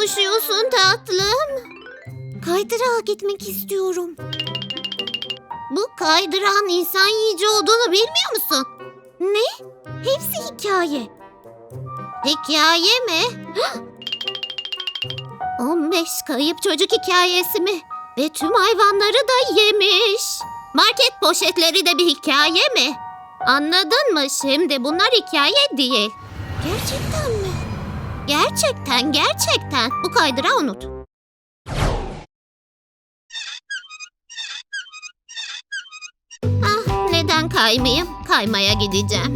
koşuyorsun tatlım? Kaydırağa gitmek istiyorum. Bu kaydırağın insan yiyici olduğunu bilmiyor musun? Ne? Hepsi hikaye. Hikaye mi? 15 kayıp çocuk hikayesi mi? Ve tüm hayvanları da yemiş. Market poşetleri de bir hikaye mi? Anladın mı şimdi? Bunlar hikaye değil. Gerçekten mi? Gerçekten, gerçekten. Bu kaydırağı unut. Ah, neden kaymayayım? Kaymaya gideceğim.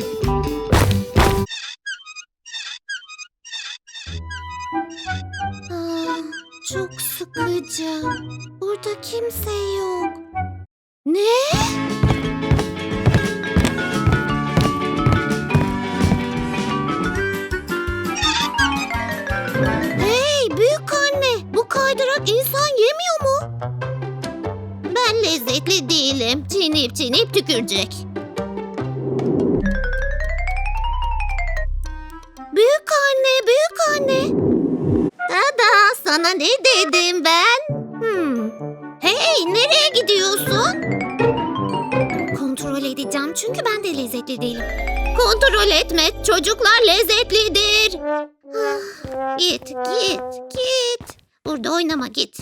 Ah, çok sıkıcı. Burada kimse yok. Ne? Ben lezzetli değilim. Çiğneyip çiğneyip tükürecek. Büyük anne, büyük anne. Dada, sana ne dedim ben? Hmm. Hey, nereye gidiyorsun? Kontrol edeceğim çünkü ben de lezzetli değilim. Kontrol etme, çocuklar lezzetlidir. Ah, git, git, git. Burada oynama git.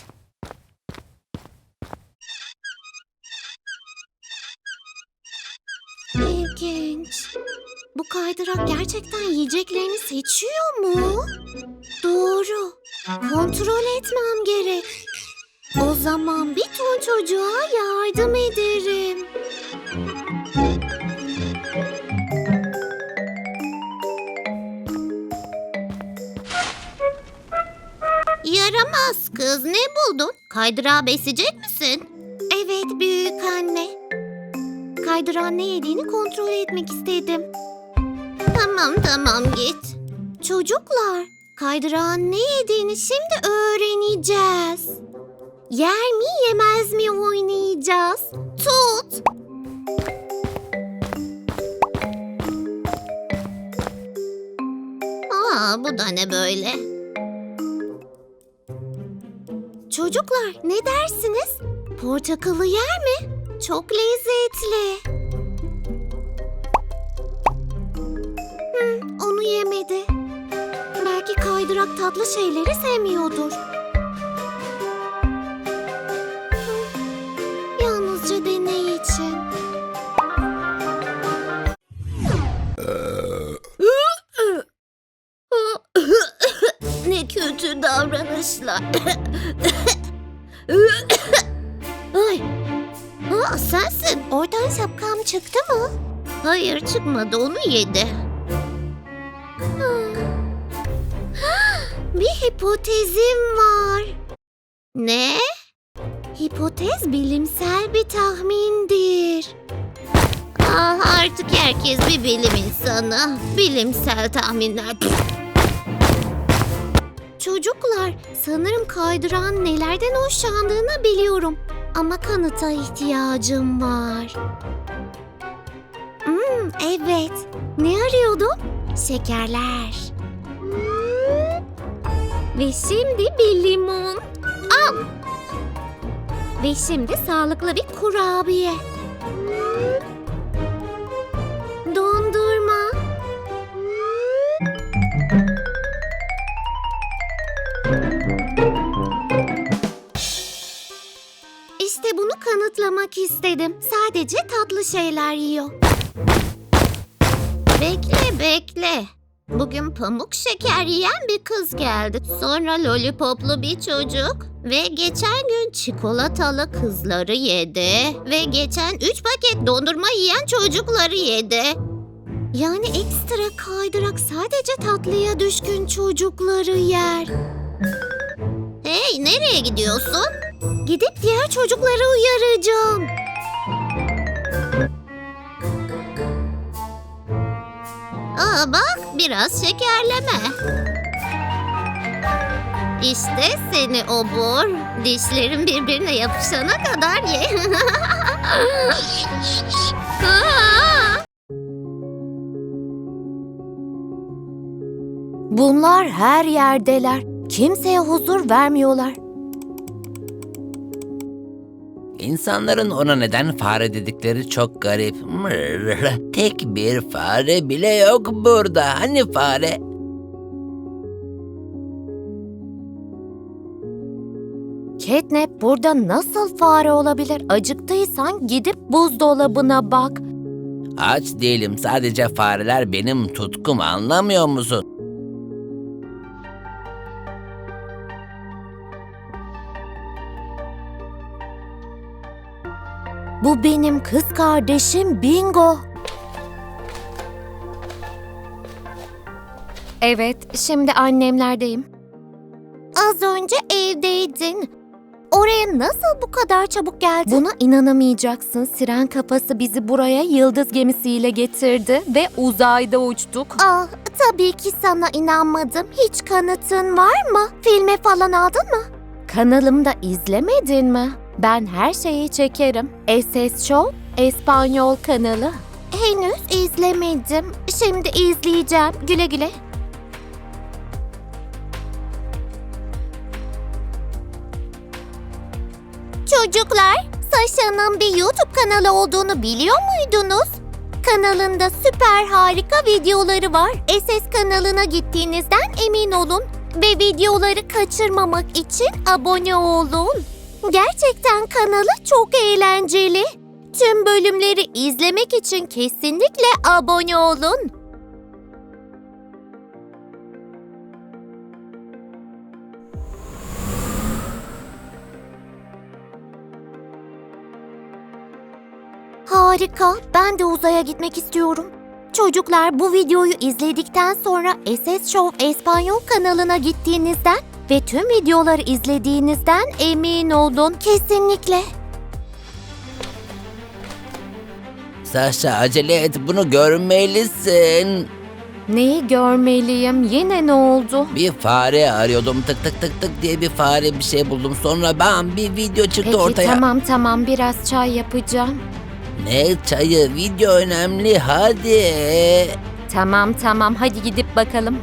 İlginç. Bu kaydırak gerçekten yiyeceklerini seçiyor mu? Doğru. Kontrol etmem gerek. O zaman bir ton çocuğa yardım ederim. Yaramaz kız ne buldun? Kaydırağı besleyecek misin? Evet büyük anne. Kaydırağın ne yediğini kontrol etmek istedim. Tamam tamam git. Çocuklar, kaydırağın ne yediğini şimdi öğreneceğiz. Yer mi yemez mi oynayacağız. Tut. Aa bu da ne böyle? Çocuklar ne dersiniz? Portakalı yer mi? Çok lezzetli. Hı, onu yemedi. Belki kaydırak tatlı şeyleri sevmiyordur. Hı, Yalnızca deney için. ne kötü davranışlar. şapkam çıktı mı? Hayır çıkmadı onu yedi. Hmm. Bir hipotezim var. Ne? Hipotez bilimsel bir tahmindir. Ah, artık herkes bir bilim insanı. Bilimsel tahminler. Çocuklar, sanırım kaydıran nelerden hoşlandığını biliyorum. Ama kanıta ihtiyacım var. Hmm, evet. Ne arıyordum? Şekerler. Ve şimdi bir limon. Al. Ve şimdi sağlıklı bir kurabiye. Dondurma. Kanıtlamak istedim. Sadece tatlı şeyler yiyor. Bekle bekle. Bugün pamuk şeker yiyen bir kız geldi. Sonra lollipoplu bir çocuk. Ve geçen gün çikolatalı kızları yedi. Ve geçen üç paket dondurma yiyen çocukları yedi. Yani ekstra kaydırak sadece tatlıya düşkün çocukları yer. Hey nereye gidiyorsun? Gidip diğer çocukları uyaracağım. Aa bak biraz şekerleme. İşte seni obur. Dişlerin birbirine yapışana kadar ye. Bunlar her yerdeler. Kimseye huzur vermiyorlar. İnsanların ona neden fare dedikleri çok garip. Mırr, Tek bir fare bile yok burada. Hani fare? Catnap burada nasıl fare olabilir? Acıktıysan gidip buzdolabına bak. Aç değilim. Sadece fareler benim tutkum. Anlamıyor musun? Bu benim kız kardeşim Bingo. Evet, şimdi annemlerdeyim. Az önce evdeydin. Oraya nasıl bu kadar çabuk geldin? Buna inanamayacaksın. Siren kafası bizi buraya yıldız gemisiyle getirdi ve uzayda uçtuk. Ah, tabii ki sana inanmadım. Hiç kanıtın var mı? Filme falan aldın mı? Kanalımda izlemedin mi? Ben her şeyi çekerim. SS Show, Espanyol kanalı. Henüz izlemedim. Şimdi izleyeceğim. Güle güle. Çocuklar, Sasha'nın bir YouTube kanalı olduğunu biliyor muydunuz? Kanalında süper harika videoları var. SS kanalına gittiğinizden emin olun ve videoları kaçırmamak için abone olun. Gerçekten kanalı çok eğlenceli. Tüm bölümleri izlemek için kesinlikle abone olun. Harika. Ben de uzaya gitmek istiyorum. Çocuklar bu videoyu izledikten sonra SS Show Espanyol kanalına gittiğinizden ve tüm videoları izlediğinizden emin olun. Kesinlikle. Sasha acele et. Bunu görmelisin. Neyi görmeliyim? Yine ne oldu? Bir fare arıyordum. Tık tık tık tık diye bir fare bir şey buldum. Sonra bam bir video çıktı Peki ortaya. tamam tamam biraz çay yapacağım. Ne çayı? Video önemli. Hadi. Tamam tamam hadi gidip bakalım.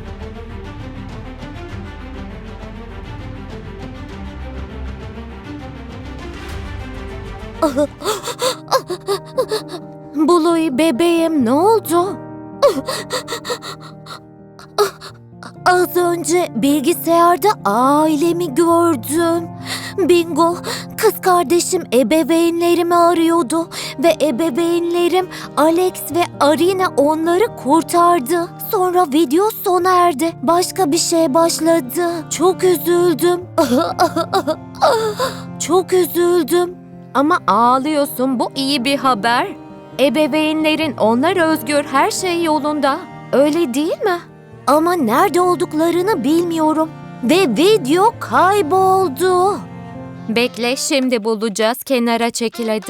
Buluy bebeğim ne oldu? Az önce bilgisayarda ailemi gördüm. Bingo, kız kardeşim ebeveynlerimi arıyordu ve ebeveynlerim Alex ve Arina onları kurtardı. Sonra video sona erdi. Başka bir şey başladı. Çok üzüldüm. Çok üzüldüm. Ama ağlıyorsun bu iyi bir haber. Ebeveynlerin onlar özgür her şey yolunda. Öyle değil mi? Ama nerede olduklarını bilmiyorum. Ve video kayboldu. Bekle şimdi bulacağız. Kenara çekil.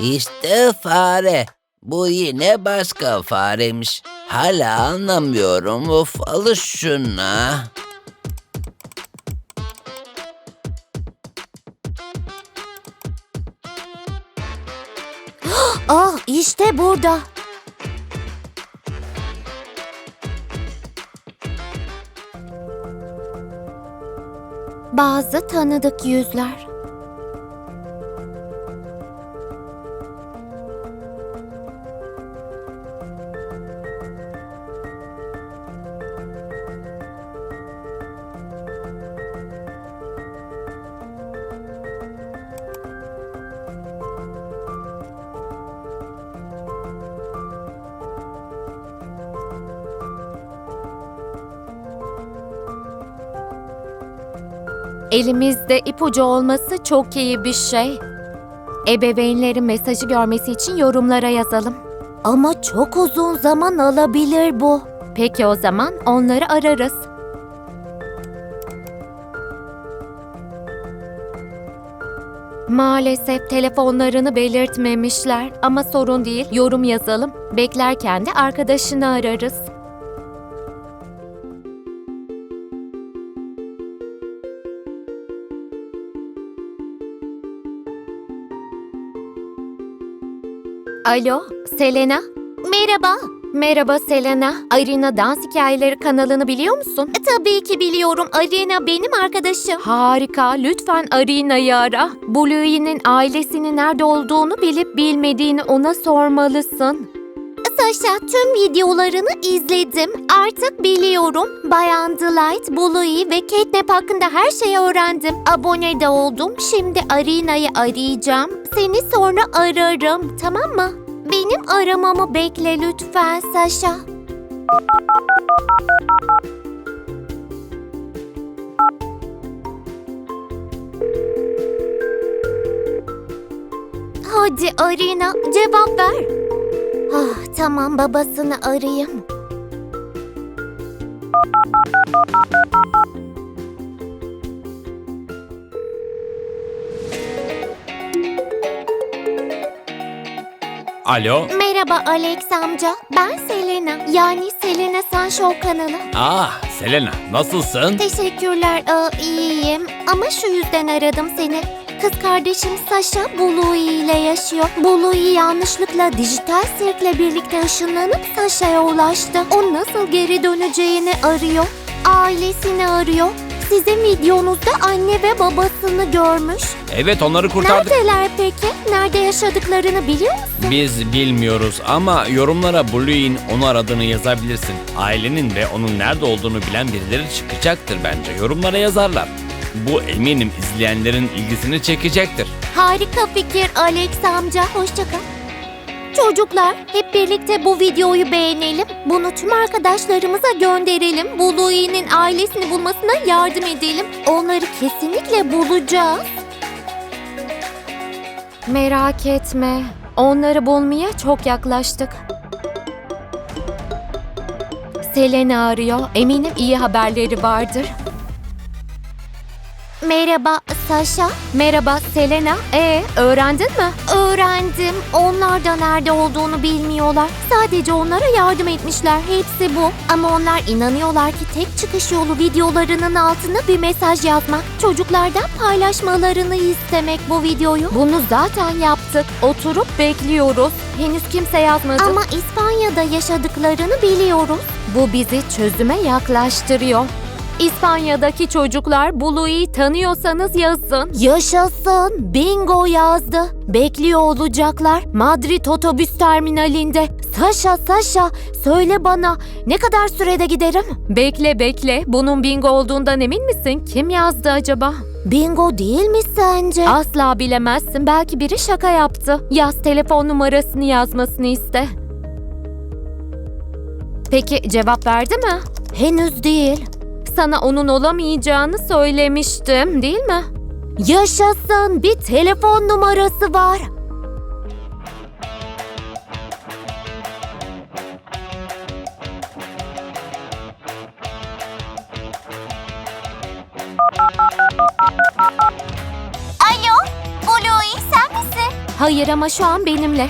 İşte fare. Bu yine başka faremiş. Hala anlamıyorum. Of alış şuna. Ah işte burada. Bazı tanıdık yüzler. Elimizde ipucu olması çok iyi bir şey. Ebeveynlerin mesajı görmesi için yorumlara yazalım. Ama çok uzun zaman alabilir bu. Peki o zaman onları ararız. Maalesef telefonlarını belirtmemişler ama sorun değil yorum yazalım. Beklerken de arkadaşını ararız. Alo, Selena. Merhaba. Merhaba Selena. Arena Dans Hikayeleri kanalını biliyor musun? E, tabii ki biliyorum. Arena benim arkadaşım. Harika. Lütfen Arena'yı ara. Bluey'nin ailesinin nerede olduğunu bilip bilmediğini ona sormalısın. Sasha tüm videolarını izledim. Artık biliyorum. Bayan Delight, Bluey ve Catnap hakkında her şeyi öğrendim. Abone de oldum. Şimdi Arena'yı arayacağım. Seni sonra ararım. Tamam mı? Benim aramamı bekle lütfen Sasha. Hadi Arena cevap ver. Ah, tamam babasını arayayım. Alo. Merhaba Alex amca. Ben Selena. Yani Selena Sunshine kanalı. Ah Selena nasılsın? Teşekkürler. Aa, iyiyim. Ama şu yüzden aradım seni. Kız kardeşim Sasha Bluey ile yaşıyor. Bluey yanlışlıkla dijital sirkle birlikte ışınlanıp Sasha'ya ulaştı. O nasıl geri döneceğini arıyor. Ailesini arıyor. Sizin videonuzda anne ve babasını görmüş. Evet onları kurtardık. Neredeler peki? Nerede yaşadıklarını biliyor musun? Biz bilmiyoruz ama yorumlara Blue'in onu aradığını yazabilirsin. Ailenin ve onun nerede olduğunu bilen birileri çıkacaktır bence. Yorumlara yazarlar. Bu eminim izleyenlerin ilgisini çekecektir. Harika fikir Alex amca. Hoşça kal. Çocuklar hep birlikte bu videoyu beğenelim. Bunu tüm arkadaşlarımıza gönderelim. Bluey'nin ailesini bulmasına yardım edelim. Onları kesinlikle bulacağız. Merak etme. Onları bulmaya çok yaklaştık. Selena arıyor. Eminim iyi haberleri vardır. Merhaba Sasha. Merhaba Selena. E öğrendin mi? Öğrendim. Onlar da nerede olduğunu bilmiyorlar. Sadece onlara yardım etmişler. Hepsi bu. Ama onlar inanıyorlar ki tek çıkış yolu videolarının altına bir mesaj yazmak. Çocuklardan paylaşmalarını istemek bu videoyu. Bunu zaten yaptık. Oturup bekliyoruz. Henüz kimse yazmadı. Ama İspanya'da yaşadıklarını biliyoruz. Bu bizi çözüme yaklaştırıyor. İspanya'daki çocuklar Bluey'i tanıyorsanız yazın. Yaşasın. Bingo yazdı. Bekliyor olacaklar. Madrid otobüs terminalinde. Saşa Saşa söyle bana ne kadar sürede giderim? Bekle bekle. Bunun bingo olduğundan emin misin? Kim yazdı acaba? Bingo değil mi sence? Asla bilemezsin. Belki biri şaka yaptı. Yaz telefon numarasını yazmasını iste. Peki cevap verdi mi? Henüz değil. Sana onun olamayacağını söylemiştim, değil mi? Yaşasın bir telefon numarası var. Alo, Bluey sen misin? Hayır ama şu an benimle.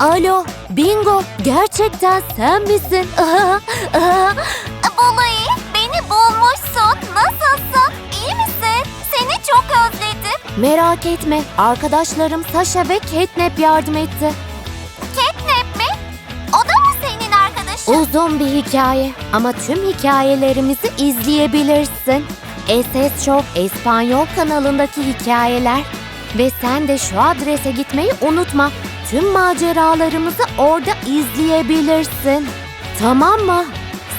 Alo, Bingo, gerçekten sen misin? Bluey, beni bulmuşsun. Nasılsın? İyi misin? Seni çok özledim. Merak etme, arkadaşlarım Sasha ve Catnap yardım etti. Catnap mi? O da mı senin arkadaşın? Uzun bir hikaye ama tüm hikayelerimizi izleyebilirsin. SS Show Espanyol kanalındaki hikayeler. Ve sen de şu adrese gitmeyi unutma. Tüm maceralarımızı orada izleyebilirsin. Tamam mı?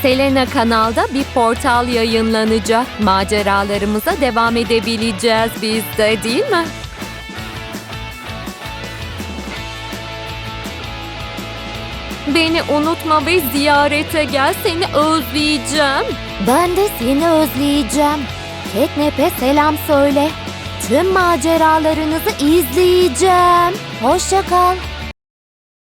Selena kanalda bir portal yayınlanacak. Maceralarımıza devam edebileceğiz biz de değil mi? Beni unutma ve ziyarete gel. Seni özleyeceğim. Ben de seni özleyeceğim. Catnap'e selam söyle. Tüm maceralarınızı izleyeceğim. Hoşça kal.